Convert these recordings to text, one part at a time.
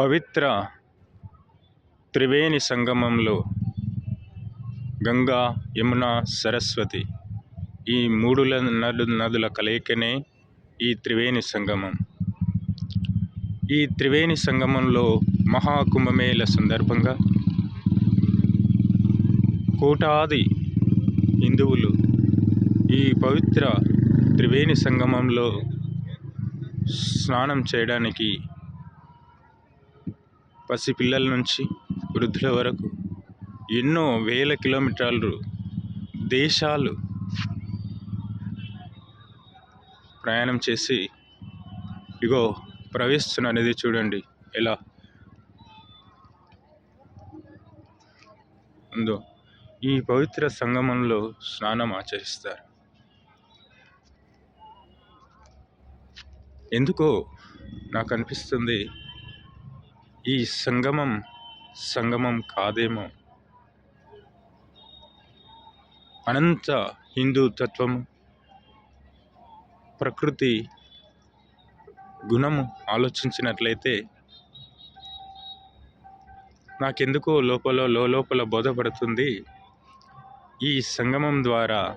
పవిత్ర త్రివేణి సంగమంలో గంగా యమున సరస్వతి ఈ మూడు నదు నదుల కలయికనే ఈ త్రివేణి సంగమం. ఈ త్రివేణి సంగమంలో మహాకుంభమేళ సందర్భంగా కోటాది హిందువులు ఈ పవిత్ర త్రివేణి సంగమంలో స్నానం చేయడానికి పసిపిల్లల నుంచి వృద్ధుల వరకు ఎన్నో వేల కిలోమీటర్లు దేశాలు ప్రయాణం చేసి ఇగో ప్రవేశిస్తున్న అనేది చూడండి ఎలా ఉందో. ఈ పవిత్ర సంగమంలో స్నానం ఆచరిస్తారు. ఎందుకో నాకు అనిపిస్తుంది ఈ సంగమం సంగమం కాదేమో. అనంత హిందూ తత్వము ప్రకృతి గుణము ఆలోచించినట్లయితే నాకెందుకో లోపల లోపల బోధపడుతుంది ఈ సంగమం ద్వారా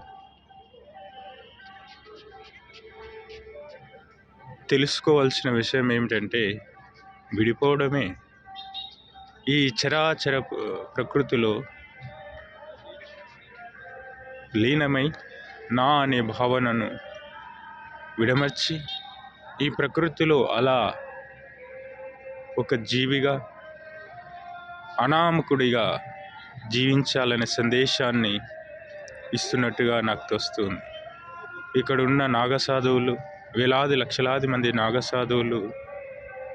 తెలుసుకోవాల్సిన విషయం ఏమిటంటే విడిపోవడమే ఈ చరాచర ప్రకృతిలో లీనమై నా అనే భావనను విడమర్చి ఈ ప్రకృతిలో అలా ఒక జీవిగా అనామకుడిగా జీవించాలనే సందేశాన్ని ఇస్తున్నట్టుగా నాకు తోస్తుంది. ఇక్కడ ఉన్న నాగసాధువులు వేలాది లక్షలాది మంది నాగసాధువులు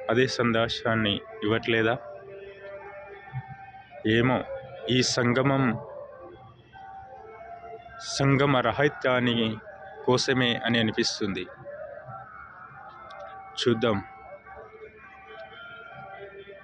అదే సందేశాన్ని ఇవ్వట్లేదా? ఏమో ఈ సంగమం సంగమ రహిత్యాన్ని కోసమే అని అనిపిస్తుంది. చూద్దాం.